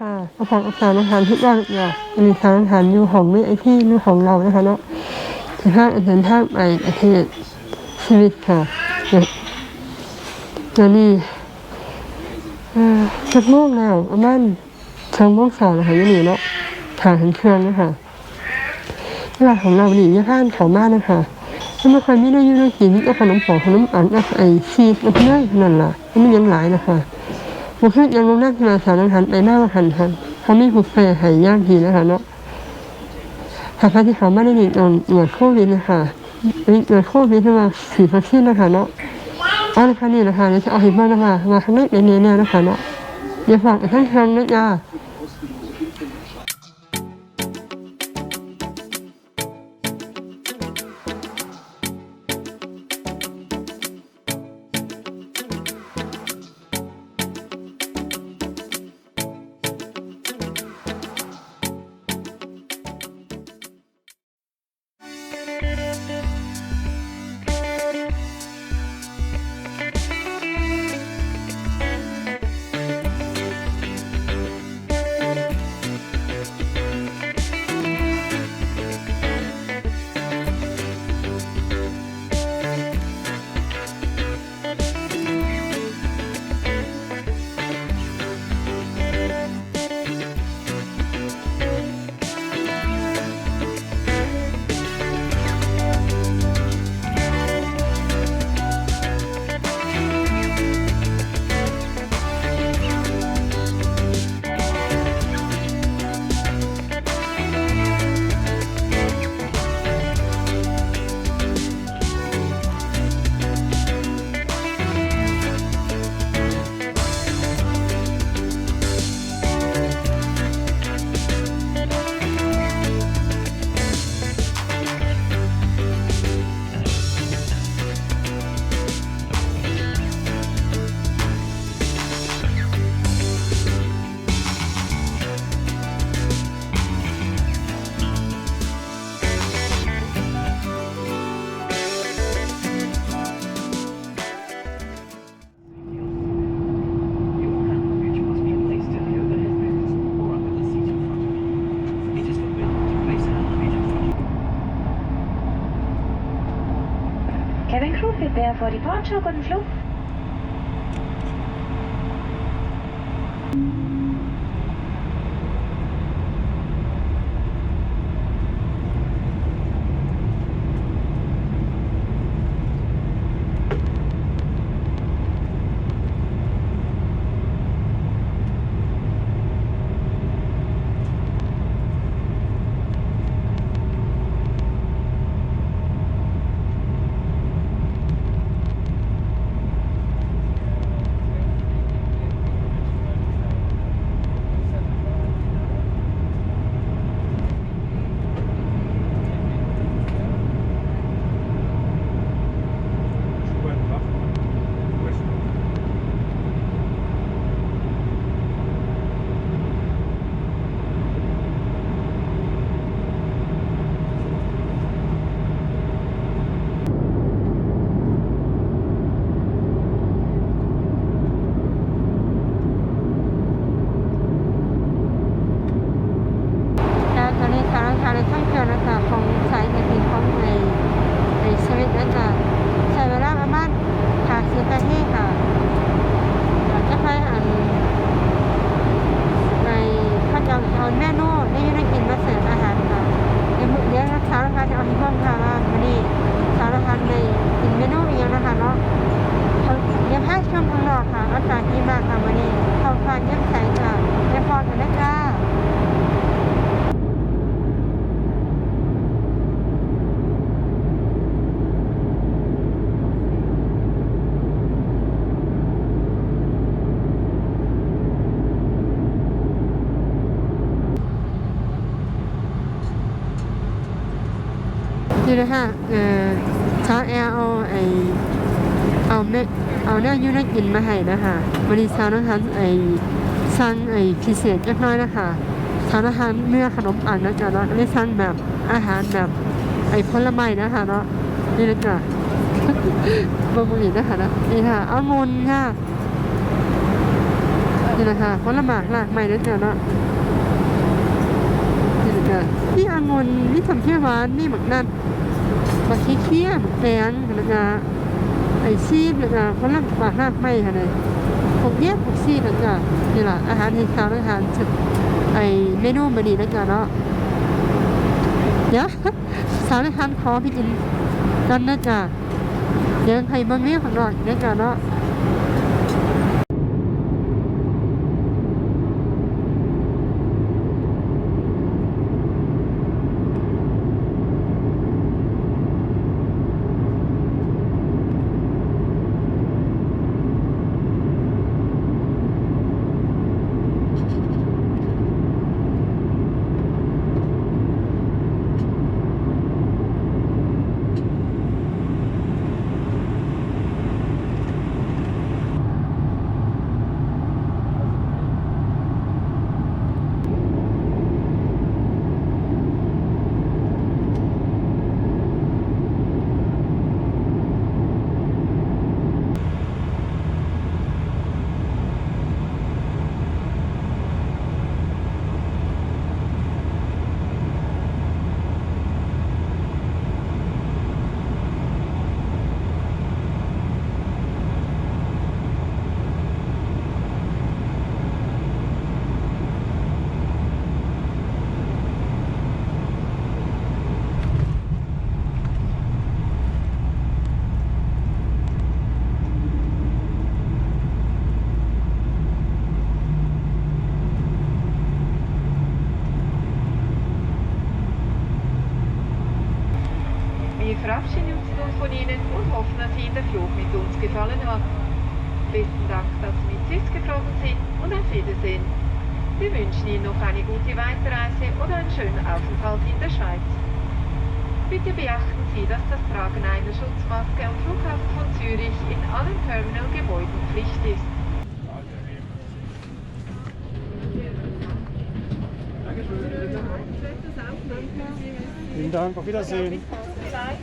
ค่ะประกอบสารอาหารทุกอย่างเนี่ยมีสารอาหารอยู่ของไม่ไอที่หรือของเรานะคะเนาะถือว่าอาหารท่าไปประเทศชีวิตค่ะเนี่ยเดี๋ยวนี้เอ่อสักโมงแล้วประมาณสองโมงสองนะคะอยี่นี่เนาะถ่ายถึงเครื่องนะคะเวลาของเราหนีย่านเของมากนะคะถ้าไม่ค่อยไม่ได้ยุ่งเรื่องกินก็ขนมปอกขนมอันก็ไอชีสมันเพื่อนนั่นล่ะมันยังหลายนะคะ ผู้คคลยังลงนั่งที่มาสารหันไปหน้าหันหันเขาไม่ผู้เฟยหายยากทีนะคะเนาะหากที่เขาไม่ได้มีตอนเหมือนโควิดนะคะมีเหมือนโควิดที่มาฉีดวัคซีนนะคะเนาะเอาเลยค่ะนี่นะคะเดี๋ยวจะเอาหิมะนะคะมาข้างในเป็นเนี่ยนะคะเนาะเดี๋ยวฝากท่านทางนะจ๊ะ for departure. Guten Flug. นี่นะคะเอ่อชาวแอร์เอาไอเอาเมเอาเนื้อยูนกินมาให้นะคะวันนี้ชาวนะคะไอสั่งไอพิเศษเล็กน้อยนะคะชาวนะคะเนื้อขนมอันนะจ๊ะเนาะไม่สั่งแบบอาหารแบบไอผลไม้นะคะเนาะนี่นะจ๊ะบะหมี่นะคะนะนี่ค่ะเอางุนค่ะนี่นะคะผลหมากหลากใหม่ด้วยกันเนาะนี่นะคะนี่อางุนนี่สำเพียหวานนี่หมักนัด บักขี้เคี้ยหมักแตงนะจ๊ะไอซีดนะจ๊ะผลหมากหลาไม่ค่ะเลยพวกเย็บพวกซีดนะจ๊ะนี่แหละอาหารเห็ดขาวอาหารจุดไอเมนูมันนี่นะจ๊ะเนาะเดี๋ยวสาวในคันขอพี่จินกันนะจ๊ะเดี๋ยวให้เบางเนี่ยของหน่อยนะจ๊ะเนาะ Wir verabschieden uns nun von Ihnen und hoffen, dass Ihnen der Flug mit uns gefallen hat. Besten Dank, dass Sie mit SWISS geflogen sind und auf Wiedersehen. Wir wünschen Ihnen noch eine gute Weiterreise oder einen schönen Aufenthalt in der Schweiz. Bitte beachten Sie, dass das Tragen einer Schutzmaske am Flughafen von Zürich in allen Terminalgebäuden Pflicht ist. Vielen Dank, auf Wiedersehen. trái